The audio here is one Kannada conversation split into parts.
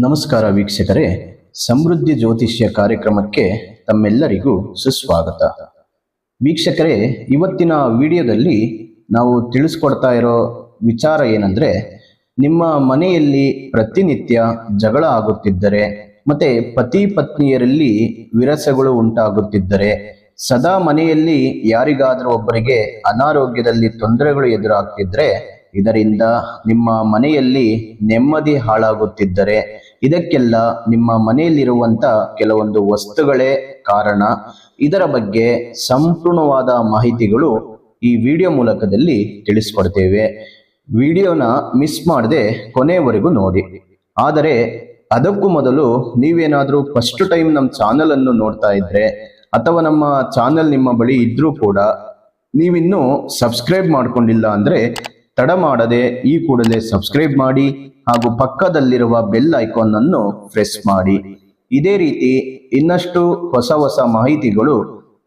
ನಮಸ್ಕಾರ ವೀಕ್ಷಕರೇ. ಸಮೃದ್ಧಿ ಜ್ಯೋತಿಷ್ಯ ಕಾರ್ಯಕ್ರಮಕ್ಕೆ ತಮ್ಮೆಲ್ಲರಿಗೂ ಸುಸ್ವಾಗತ. ವೀಕ್ಷಕರೇ, ಇವತ್ತಿನ ವಿಡಿಯೋದಲ್ಲಿ ನಾವು ತಿಳಿಸ್ಕೊಡ್ತಾ ಇರೋ ವಿಚಾರ ಏನಂದ್ರೆ, ನಿಮ್ಮ ಮನೆಯಲ್ಲಿ ಪ್ರತಿನಿತ್ಯ ಜಗಳ ಆಗುತ್ತಿದ್ದರೆ, ಮತ್ತೆ ಪತಿ ಪತ್ನಿಯರಲ್ಲಿ ವಿರಸಗಳು ಉಂಟಾಗುತ್ತಿದ್ದರೆ, ಸದಾ ಮನೆಯಲ್ಲಿ ಯಾರಿಗಾದರೂ ಒಬ್ಬರಿಗೆ ಅನಾರೋಗ್ಯದಲ್ಲಿ ತೊಂದರೆಗಳು ಎದುರಾಗ್ತಿದ್ರೆ ಇದರಿಂದ ನಿಮ್ಮ ಮನೆಯಲ್ಲಿ ನೆಮ್ಮದಿ ಹಾಳಾಗುತ್ತಿದ್ದರೆ ಇದಕ್ಕೆಲ್ಲ ನಿಮ್ಮ ಮನೆಯಲ್ಲಿರುವಂತ ಕೆಲವೊಂದು ವಸ್ತುಗಳೇ ಕಾರಣ. ಇದರ ಬಗ್ಗೆ ಸಂಪೂರ್ಣವಾದ ಮಾಹಿತಿಗಳು ಈ ವಿಡಿಯೋ ಮೂಲಕದಲ್ಲಿ ತಿಳಿಸ್ಕೊಡ್ತೇವೆ. ವಿಡಿಯೋನ ಮಿಸ್ ಮಾಡದೆ ಕೊನೆವರೆಗೂ ನೋಡಿ. ಆದರೆ ಅದಕ್ಕೂ ಮೊದಲು ನೀವೇನಾದರೂ ಫಸ್ಟ್ ಟೈಮ್ ನಮ್ಮ ಚಾನಲ್ ಅನ್ನು ನೋಡ್ತಾ ಇದ್ರೆ ಅಥವಾ ನಮ್ಮ ಚಾನಲ್ ನಿಮ್ಮ ಬಳಿ ಇದ್ರೂ ಕೂಡ ನೀವಿನ್ನೂ ಸಬ್ಸ್ಕ್ರೈಬ್ ಮಾಡ್ಕೊಂಡಿಲ್ಲ ಅಂದ್ರೆ ತಡ ಮಾಡದೆ ಈ ಕೂಡಲೇ ಸಬ್ಸ್ಕ್ರೈಬ್ ಮಾಡಿ ಹಾಗೂ ಪಕ್ಕದಲ್ಲಿರುವ ಬೆಲ್ ಐಕಾನ್ ಅನ್ನು ಪ್ರೆಸ್ ಮಾಡಿ. ಇದೇ ರೀತಿ ಇನ್ನಷ್ಟು ಹೊಸ ಹೊಸ ಮಾಹಿತಿಗಳು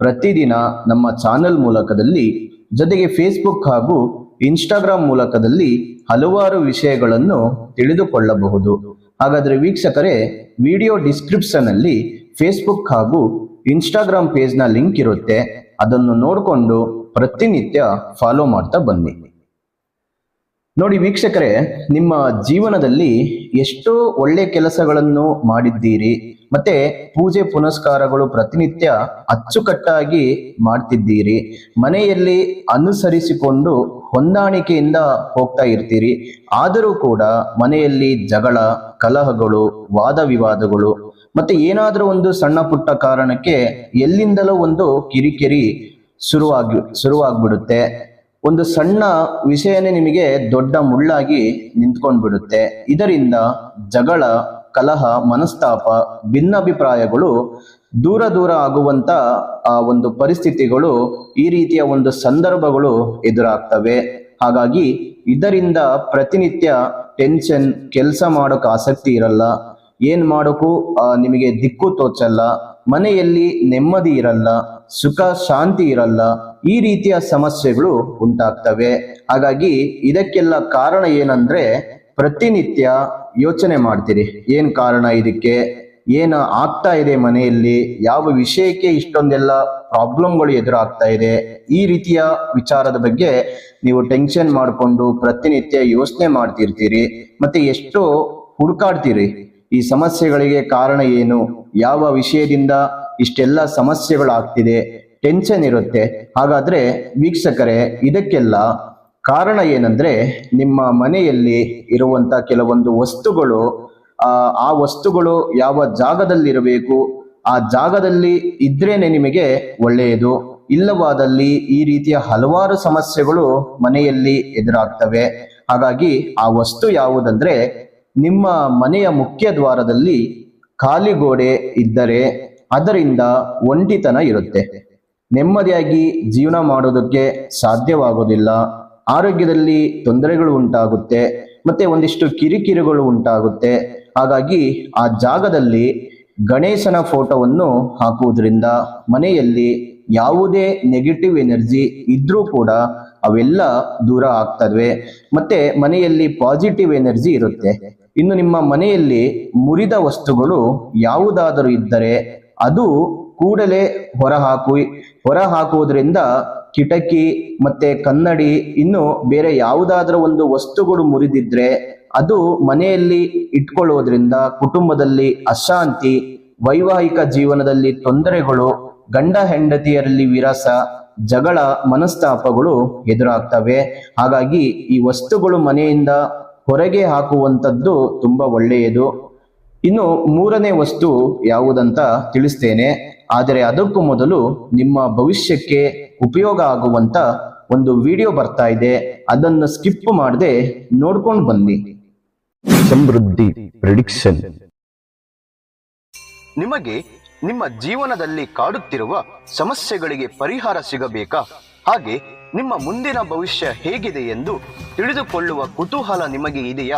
ಪ್ರತಿದಿನ ನಮ್ಮ ಚಾನೆಲ್ ಮೂಲಕದಲ್ಲಿ, ಜೊತೆಗೆ ಫೇಸ್ಬುಕ್ ಹಾಗೂ ಇನ್ಸ್ಟಾಗ್ರಾಮ್ ಮೂಲಕದಲ್ಲಿ ಹಲವಾರು ವಿಷಯಗಳನ್ನು ತಿಳಿದುಕೊಳ್ಳಬಹುದು. ಹಾಗಾದ್ರೆ ವೀಕ್ಷಕರೇ ವಿಡಿಯೋ ಡಿಸ್ಕ್ರಿಪ್ಷನ್ ಅಲ್ಲಿ ಫೇಸ್ಬುಕ್ ಹಾಗೂ ಇನ್ಸ್ಟಾಗ್ರಾಮ್ ಪೇಜ್ನ ಲಿಂಕ್ ಇರುತ್ತೆ. ಅದನ್ನು ನೋಡಿಕೊಂಡು ಪ್ರತಿನಿತ್ಯ ಫಾಲೋ ಮಾಡ್ತಾ ಬನ್ನಿ. ನೋಡಿ ವೀಕ್ಷಕರೇ, ನಿಮ್ಮ ಜೀವನದಲ್ಲಿ ಎಷ್ಟೋ ಒಳ್ಳೆ ಕೆಲಸಗಳನ್ನು ಮಾಡಿದ್ದೀರಿ, ಮತ್ತೆ ಪೂಜೆ ಪುನಸ್ಕಾರಗಳು ಪ್ರತಿನಿತ್ಯ ಅಚ್ಚುಕಟ್ಟಾಗಿ ಮಾಡ್ತಿದ್ದೀರಿ, ಮನೆಯಲ್ಲಿ ಅನುಸರಿಸಿಕೊಂಡು ಹೊಂದಾಣಿಕೆಯಿಂದ ಹೋಗ್ತಾ ಇರ್ತೀರಿ, ಆದರೂ ಕೂಡ ಮನೆಯಲ್ಲಿ ಜಗಳ, ಕಲಹಗಳು ವಾದ ವಿವಾದಗಳು ಮತ್ತೆ ಏನಾದರೂ ಒಂದು ಸಣ್ಣ ಪುಟ್ಟ ಕಾರಣಕ್ಕೆ ಎಲ್ಲಿಂದಲೋ ಒಂದು ಕಿರಿಕಿರಿ ಶುರುವಾಗಿ, ಶುರುವಾಗ್ಬಿಡುತ್ತೆ. ಒಂದು ಸಣ್ಣ ವಿಷಯನೇ ನಿಮಗೆ ದೊಡ್ಡ ಮುಳ್ಳಾಗಿ ನಿಂತ್ಕೊಂಡು ಬಿಡುತ್ತೆ ಇದರಿಂದ ಜಗಳ, ಕಲಹ, ಮನಸ್ತಾಪ, ಭಿನ್ನಾಭಿಪ್ರಾಯಗಳು, ದೂರ ದೂರ ಆಗುವಂತ ಆ ಒಂದು ಪರಿಸ್ಥಿತಿಗಳು, ಈ ರೀತಿಯ ಒಂದು ಸಂದರ್ಭಗಳು ಎದುರಾಗ್ತವೆ. ಹಾಗಾಗಿ ಇದರಿಂದ ಪ್ರತಿನಿತ್ಯ ಟೆನ್ಷನ್, ಕೆಲಸ ಮಾಡೋಕೆ ಆಸಕ್ತಿ ಇರಲ್ಲ. ಏನ್ ಮಾಡೋಕ್ಕೂ ನಿಮಗೆ ದಿಕ್ಕು ತೋಚಲ್ಲ. ಮನೆಯಲ್ಲಿ ನೆಮ್ಮದಿ ಇರಲ್ಲ. ಸುಖ, ಶಾಂತಿ ಇರಲ್ಲ. ಈ ರೀತಿಯ ಸಮಸ್ಯೆಗಳು ಉಂಟಾಗ್ತವೆ. ಹಾಗಾಗಿ ಇದಕ್ಕೆಲ್ಲ ಕಾರಣ ಏನಂದ್ರೆ ಪ್ರತಿನಿತ್ಯ ಯೋಚನೆ ಮಾಡ್ತೀರಿ. ಏನ್ ಕಾರಣ ಇದಕ್ಕೆ? ಏನು ಆಗ್ತಾ ಇದೆ ಮನೆಯಲ್ಲಿ? ಯಾವ ವಿಷಯಕ್ಕೆ ಇಷ್ಟೊಂದೆಲ್ಲ ಪ್ರಾಬ್ಲಮ್ಗಳು ಎದುರಾಗ್ತಾ ಇದೆ? ಈ ರೀತಿಯ ವಿಚಾರದ ಬಗ್ಗೆ ನೀವು ಟೆನ್ಷನ್ ಮಾಡಿಕೊಂಡು ಪ್ರತಿನಿತ್ಯ ಯೋಚನೆ ಮಾಡ್ತಿರ್ತೀರಿ. ಮತ್ತೆ ಎಷ್ಟೋ ಹುಡುಕಾಡ್ತೀರಿ. ಈ ಸಮಸ್ಯೆಗಳಿಗೆ ಕಾರಣ ಏನು? ಯಾವ ವಿಷಯದಿಂದ ಇಷ್ಟೆಲ್ಲ ಸಮಸ್ಯೆಗಳಾಗ್ತಿದೆ ಟೆನ್ಷನ್ ಇರುತ್ತೆ. ಹಾಗಾದ್ರೆ ವೀಕ್ಷಕರೇ, ಇದಕ್ಕೆಲ್ಲ ಕಾರಣ ಏನಂದ್ರೆ ನಿಮ್ಮ ಮನೆಯಲ್ಲಿ ಇರುವಂತ ಕೆಲವೊಂದು ವಸ್ತುಗಳು ಆ ವಸ್ತುಗಳು ಯಾವ ಜಾಗದಲ್ಲಿರಬೇಕು, ಆ ಜಾಗದಲ್ಲಿ ಇದ್ರೇನೆ ನಿಮಗೆ ಒಳ್ಳೆಯದು. ಇಲ್ಲವಾದಲ್ಲಿ ಈ ರೀತಿಯ ಹಲವಾರು ಸಮಸ್ಯೆಗಳು ಮನೆಯಲ್ಲಿ ಎದುರಾಗ್ತವೆ. ಹಾಗಾಗಿ ಆ ವಸ್ತು ಯಾವುದಂದ್ರೆ ನಿಮ್ಮ ಮನೆಯ ಮುಖ್ಯ ದ್ವಾರದಲ್ಲಿ ಖಾಲಿ ಗೋಡೆ ಇದ್ದರೆ ಅದರಿಂದ ಒಂಟಿತನ ಇರುತ್ತೆ. ನೆಮ್ಮದಿಯಾಗಿ ಜೀವನ ಮಾಡೋದಕ್ಕೆ ಸಾಧ್ಯವಾಗೋದಿಲ್ಲ. ಆರೋಗ್ಯದಲ್ಲಿ ತೊಂದರೆಗಳು ಉಂಟಾಗುತ್ತೆ. ಮತ್ತೆ ಒಂದಿಷ್ಟು ಕಿರಿಕಿರಿಗಳು ಉಂಟಾಗುತ್ತೆ. ಹಾಗಾಗಿ ಆ ಜಾಗದಲ್ಲಿ ಗಣೇಶನ ಫೋಟೋವನ್ನು ಹಾಕುವುದರಿಂದ ಮನೆಯಲ್ಲಿ ಯಾವುದೇ ನೆಗೆಟಿವ್ ಎನರ್ಜಿ ಇದ್ರೂ ಕೂಡ ಅವೆಲ್ಲ ದೂರ ಆಗ್ತವೆ. ಮತ್ತೆ ಮನೆಯಲ್ಲಿ ಪಾಸಿಟಿವ್ ಎನರ್ಜಿ ಇರುತ್ತೆ. ಇನ್ನು ನಿಮ್ಮ ಮನೆಯಲ್ಲಿ ಮುರಿದ ವಸ್ತುಗಳು ಯಾವುದಾದರೂ ಇದ್ದರೆ ಅದು ಕೂಡಲೇ ಹೊರಹಾಕು ಹೊರಹಾಕುವುದರಿಂದ ಹೊರ ಹಾಕುವುದರಿಂದ ಕಿಟಕಿ ಮತ್ತೆ ಕನ್ನಡಿ ಇನ್ನು ಬೇರೆ ಯಾವುದಾದ್ರೂ ಒಂದು ವಸ್ತುಗಳು ಮುರಿದಿದ್ರೆ ಅದು ಮನೆಯಲ್ಲಿ ಇಟ್ಕೊಳ್ಳೋದ್ರಿಂದ ಕುಟುಂಬದಲ್ಲಿ ಅಶಾಂತಿ, ವೈವಾಹಿಕ ಜೀವನದಲ್ಲಿ ತೊಂದರೆಗಳು, ಗಂಡ ಹೆಂಡತಿಯರಲ್ಲಿ ವಿರಸ, ಜಗಳ, ಮನಸ್ತಾಪಗಳು ಎದುರಾಗ್ತವೆ. ಹಾಗಾಗಿ ಈ ವಸ್ತುಗಳು ಮನೆಯಿಂದ ಹೊರಗೆ ಹಾಕುವಂಥದ್ದು ತುಂಬಾ ಒಳ್ಳೆಯದು. ಇನ್ನು ಮೂರನೇ ವಸ್ತು ಯಾವುದಂತ ತಿಳಿಸ್ತೇನೆ. ಆದರೆ ಅದಕ್ಕೂ ಮೊದಲು ನಿಮ್ಮ ಭವಿಷ್ಯಕ್ಕೆ ಉಪಯೋಗ ಆಗುವಂತ ಒಂದು ವಿಡಿಯೋ ಬರ್ತಾ ಇದೆ. ಅದನ್ನು ಸ್ಕಿಪ್ ಮಾಡದೆ ನೋಡ್ಕೊಂಡು ಬನ್ನಿ. ಸಮೃದ್ಧಿ ಪ್ರಿಡಿಕ್ಷನ್. ನಿಮಗೆ ನಿಮ್ಮ ಜೀವನದಲ್ಲಿ ಕಾಡುತ್ತಿರುವ ಸಮಸ್ಯೆಗಳಿಗೆ ಪರಿಹಾರ ಸಿಗಬೇಕಾ? ಹಾಗೆ ನಿಮ್ಮ ಮುಂದಿನ ಭವಿಷ್ಯ ಹೇಗಿದೆ ಎಂದು ತಿಳಿದುಕೊಳ್ಳುವ ಕುತೂಹಲ ನಿಮಗೆ ಇದೆಯಾ?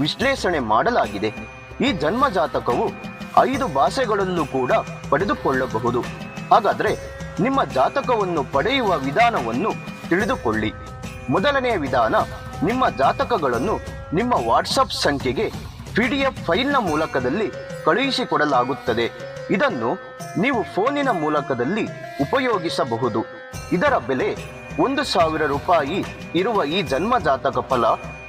ವಿಶ್ಲೇಷಣೆ ಮಾಡಲಾಗಿದೆ. ಈ ಜನ್ಮ ಜಾತಕವು ಐದು ಭಾಷೆಗಳಲ್ಲೂ ಕೂಡ ಪಡೆದುಕೊಳ್ಳಬಹುದು. ಹಾಗಾದ್ರೆ ನಿಮ್ಮ ಜಾತಕವನ್ನು ಪಡೆಯುವ ವಿಧಾನವನ್ನು ತಿಳಿದುಕೊಳ್ಳಿ. ಮೊದಲನೆಯ ವಿಧಾನ, ನಿಮ್ಮ ಜಾತಕಗಳನ್ನು ನಿಮ್ಮ ವಾಟ್ಸಪ್ ಸಂಖ್ಯೆಗೆ ಪಿ ಡಿ ಎಫ್ ಫೈಲ್ನ ಮೂಲಕದಲ್ಲಿ ಕಳುಹಿಸಿಕೊಡಲಾಗುತ್ತದೆ. ಇದನ್ನು ನೀವು ಫೋನಿನ ಮೂಲಕದಲ್ಲಿ ಉಪಯೋಗಿಸಬಹುದು. ಇದರ ಬೆಲೆ ಒಂದು ಸಾವಿರ ರೂಪಾಯಿ ಇರುವ ಈ ಜನ್ಮ ಜಾತಕ ಫಲ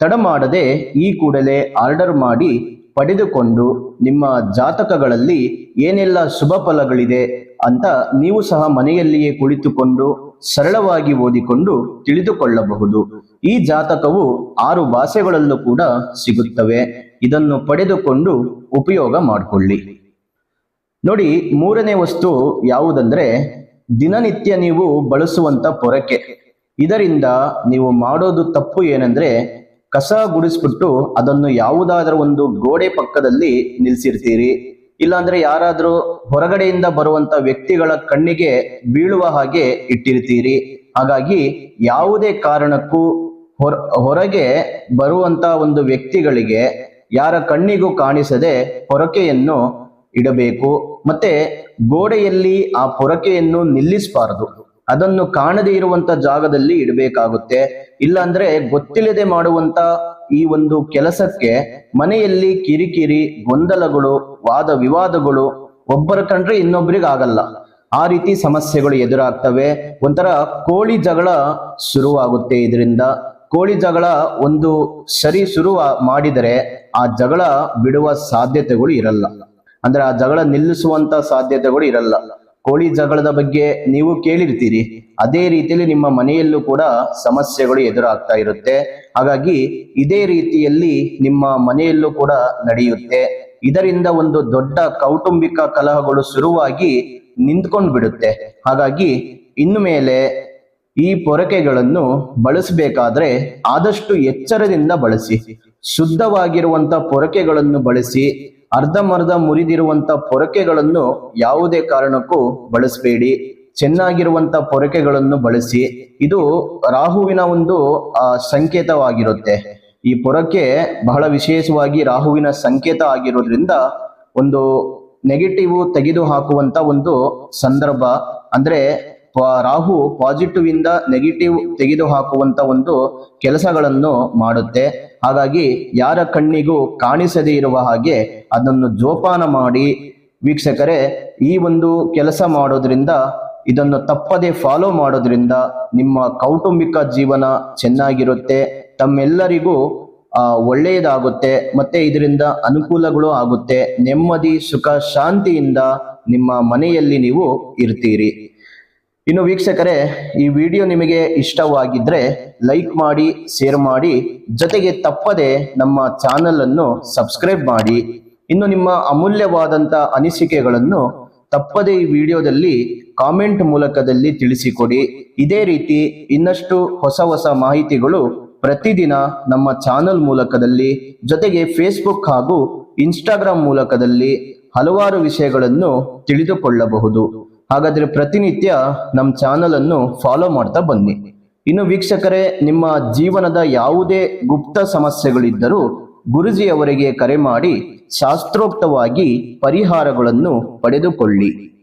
ತಡ ಮಾಡದೆ ಈ ಕೂಡಲೇ ಆರ್ಡರ್ ಮಾಡಿ ಪಡೆದುಕೊಂಡು ನಿಮ್ಮ ಜಾತಕಗಳಲ್ಲಿ ಏನೆಲ್ಲ ಶುಭ ಫಲಗಳಿದೆ ಅಂತ ನೀವು ಸಹ ಮನೆಯಲ್ಲಿಯೇ ಕುಳಿತುಕೊಂಡು ಸರಳವಾಗಿ ಓದಿಕೊಂಡು ತಿಳಿದುಕೊಳ್ಳಬಹುದು. ಈ ಜಾತಕವು ಆರು ಭಾಷೆಗಳಲ್ಲೂ ಕೂಡ ಸಿಗುತ್ತವೆ. ಇದನ್ನು ಪಡೆದುಕೊಂಡು ಉಪಯೋಗ ಮಾಡಿಕೊಳ್ಳಿ. ನೋಡಿ, ಮೂರನೇ ವಸ್ತು ಯಾವುದಂದ್ರೆ ದಿನನಿತ್ಯ ನೀವು ಬಳಸುವಂತ ಪೊರಕೆ. ಇದರಿಂದ ನೀವು ಮಾಡೋದು ತಪ್ಪು ಏನಂದ್ರೆ ಕಸ ಗುಡಿಸ್ಬಿಟ್ಟು ಅದನ್ನು ಯಾವುದಾದ್ರೂ ಒಂದು ಗೋಡೆ ಪಕ್ಕದಲ್ಲಿ ನಿಲ್ಸಿರ್ತೀರಿ. ಇಲ್ಲಾಂದ್ರೆ ಯಾರಾದ್ರೂ ಹೊರಗಡೆಯಿಂದ ಬರುವಂತ ವ್ಯಕ್ತಿಗಳ ಕಣ್ಣಿಗೆ ಬೀಳುವ ಹಾಗೆ ಇಟ್ಟಿರ್ತೀರಿ. ಹಾಗಾಗಿ ಯಾವುದೇ ಕಾರಣಕ್ಕೂ ಹೊರ, ಹೊರಗೆ ಬರುವಂತ ಒಂದು ವ್ಯಕ್ತಿಗಳಿಗೆ ಯಾರ ಕಣ್ಣಿಗೂ ಕಾಣಿಸದೆ ಪೊರಕೆಯನ್ನು ಇಡಬೇಕು. ಮತ್ತೆ ಗೋಡೆಯಲ್ಲಿ ಆ ಪೊರಕೆಯನ್ನು ನಿಲ್ಲಿಸಬಾರದು. ಅದನ್ನು ಕಾಣದೇ ಇರುವಂತ ಜಾಗದಲ್ಲಿ ಇಡಬೇಕಾಗುತ್ತೆ. ಇಲ್ಲಾಂದ್ರೆ ಗೊತ್ತಿಲ್ಲದೆ ಮಾಡುವಂತ ಈ ಒಂದು ಕೆಲಸಕ್ಕೆ ಮನೆಯಲ್ಲಿ ಕಿರಿಕಿರಿ, ಗೊಂದಲಗಳು, ವಾದ ವಿವಾದಗಳು ಒಬ್ಬರ ಕಂಡ್ರೆ ಇನ್ನೊಬ್ರಿಗೆ ಆಗಲ್ಲ ಆ ರೀತಿ ಸಮಸ್ಯೆಗಳು ಎದುರಾಗ್ತವೆ. ಒಂಥರ ಕೋಳಿ ಜಗಳ ಶುರುವಾಗುತ್ತೆ ಇದರಿಂದ. ಕೋಳಿ ಜಗಳ ಒಂದು ಸರಿ ಶುರು ಮಾಡಿದರೆ ಆ ಜಗಳ ಬಿಡುವ ಸಾಧ್ಯತೆಗಳು ಇರಲ್ಲ. ಅಂದ್ರೆ ಆ ಜಗಳ ನಿಲ್ಲಿಸುವಂತ ಸಾಧ್ಯತೆಗಳು ಇರಲ್ಲ. ಕೋಳಿ ಜಗಳದ ಬಗ್ಗೆ ನೀವು ಕೇಳಿರ್ತೀರಿ. ಅದೇ ರೀತಿಯಲ್ಲಿ ನಿಮ್ಮ ಮನೆಯಲ್ಲೂ ಕೂಡ ಸಮಸ್ಯೆಗಳು ಎದುರಾಗ್ತಾ ಇರುತ್ತೆ. ಹಾಗಾಗಿ ಇದೇ ರೀತಿಯಲ್ಲಿ ನಿಮ್ಮ ಮನೆಯಲ್ಲೂ ಕೂಡ ನಡೆಯುತ್ತೆ. ಇದರಿಂದ ಒಂದು ದೊಡ್ಡ ಕೌಟುಂಬಿಕ ಕಲಹಗಳು ಶುರುವಾಗಿ ನಿಂತ್ಕೊಂಡು ಬಿಡುತ್ತೆ. ಹಾಗಾಗಿ ಇನ್ನು ಮೇಲೆ ಈ ಪೊರಕೆಗಳನ್ನು ಬಳಸಬೇಕಾದ್ರೆ ಆದಷ್ಟು ಎಚ್ಚರದಿಂದ ಬಳಸಿ, ಶುದ್ಧವಾಗಿರುವಂತ ಪೊರಕೆಗಳನ್ನು ಬಳಸಿ ಅರ್ಧಮರ್ಧ ಮುರಿದಿರುವಂತ ಪೊರಕೆಗಳನ್ನು ಯಾವುದೇ ಕಾರಣಕ್ಕೂ ಬಳಸಬೇಡಿ. ಚೆನ್ನಾಗಿರುವಂತ ಪೊರಕೆಗಳನ್ನು ಬಳಸಿ. ಇದು ರಾಹುವಿನ ಒಂದು ಸಂಕೇತವಾಗಿರುತ್ತೆ. ಈ ಪೊರಕೆ ಬಹಳ ವಿಶೇಷವಾಗಿ ರಾಹುವಿನ ಸಂಕೇತ ಆಗಿರೋದ್ರಿಂದ ಒಂದು ನೆಗೆಟಿವ್ ತೆಗೆದು ಹಾಕುವಂತ ಒಂದು ಸಂದರ್ಭ. ಅಂದ್ರೆ ರಾಹು ಪಾಸಿಟಿವ್ ಇಂದ ನೆಗೆಟಿವ್ ತೆಗೆದು ಹಾಕುವಂತ ಒಂದು ಕೆಲಸಗಳನ್ನು ಮಾಡುತ್ತೆ. ಹಾಗಾಗಿ ಯಾರ ಕಣ್ಣಿಗೂ ಕಾಣಿಸದೇ ಇರುವ ಹಾಗೆ ಅದನ್ನು ಜೋಪಾನ ಮಾಡಿ ವೀಕ್ಷಕರೇ, ಈ ಒಂದು ಕೆಲಸ ಮಾಡೋದ್ರಿಂದ, ಇದನ್ನು ತಪ್ಪದೆ ಫಾಲೋ ಮಾಡೋದ್ರಿಂದ ನಿಮ್ಮ ಕೌಟುಂಬಿಕ ಜೀವನ ಚೆನ್ನಾಗಿರುತ್ತೆ. ತಮ್ಮೆಲ್ಲರಿಗೂ ಒಳ್ಳೆಯದಾಗುತ್ತೆ. ಮತ್ತೆ ಇದರಿಂದ ಅನುಕೂಲಗಳು ಆಗುತ್ತೆ. ನೆಮ್ಮದಿ, ಸುಖ, ಶಾಂತಿಯಿಂದ ನಿಮ್ಮ ಮನೆಯಲ್ಲಿ ನೀವು ಇರ್ತೀರಿ. ಇನ್ನು ವೀಕ್ಷಕರೇ, ಈ ವಿಡಿಯೋ ನಿಮಗೆ ಇಷ್ಟವಾಗಿದ್ರೆ ಲೈಕ್ ಮಾಡಿ ಶೇರ್ ಮಾಡಿ, ಜೊತೆಗೆ ತಪ್ಪದೆ ನಮ್ಮ ಚಾನೆಲ್ ಅನ್ನು ಸಬ್ಸ್ಕ್ರೈಬ್ ಮಾಡಿ. ಇನ್ನು ನಿಮ್ಮ ಅಮೂಲ್ಯವಾದಂತ ಅನಿಸಿಕೆಗಳನ್ನು ತಪ್ಪದೆ ಈ ವಿಡಿಯೋದಲ್ಲಿ ಕಾಮೆಂಟ್ ಮೂಲಕದಲ್ಲಿ ತಿಳಿಸಿಕೊಡಿ. ಇದೇ ರೀತಿ ಇನ್ನಷ್ಟು ಹೊಸ ಹೊಸ ಮಾಹಿತಿಗಳು ಪ್ರತಿದಿನ ನಮ್ಮ ಚಾನಲ್ ಮೂಲಕದಲ್ಲಿ, ಜೊತೆಗೆ ಫೇಸ್ಬುಕ್ ಹಾಗೂ ಇನ್ಸ್ಟಾಗ್ರಾಮ್ ಮೂಲಕದಲ್ಲಿ ಹಲವಾರು ವಿಷಯಗಳನ್ನು ತಿಳಿದುಕೊಳ್ಳಬಹುದು. ಹಾಗಾದ್ರೆ ಪ್ರತಿನಿತ್ಯ ನಮ್ಮ ಚಾನಲ್ ಅನ್ನು ಫಾಲೋ ಮಾಡ್ತಾ ಬನ್ನಿ. ಇನ್ನು ವೀಕ್ಷಕರೇ, ನಿಮ್ಮ ಜೀವನದ ಯಾವುದೇ ಗುಪ್ತ ಸಮಸ್ಯೆಗಳಿದ್ದರೂ ಗುರುಜಿಯವರಿಗೆ ಕರೆ ಮಾಡಿ ಶಾಸ್ತ್ರೋಕ್ತವಾಗಿ ಪರಿಹಾರಗಳನ್ನು ಪಡೆದುಕೊಳ್ಳಿ.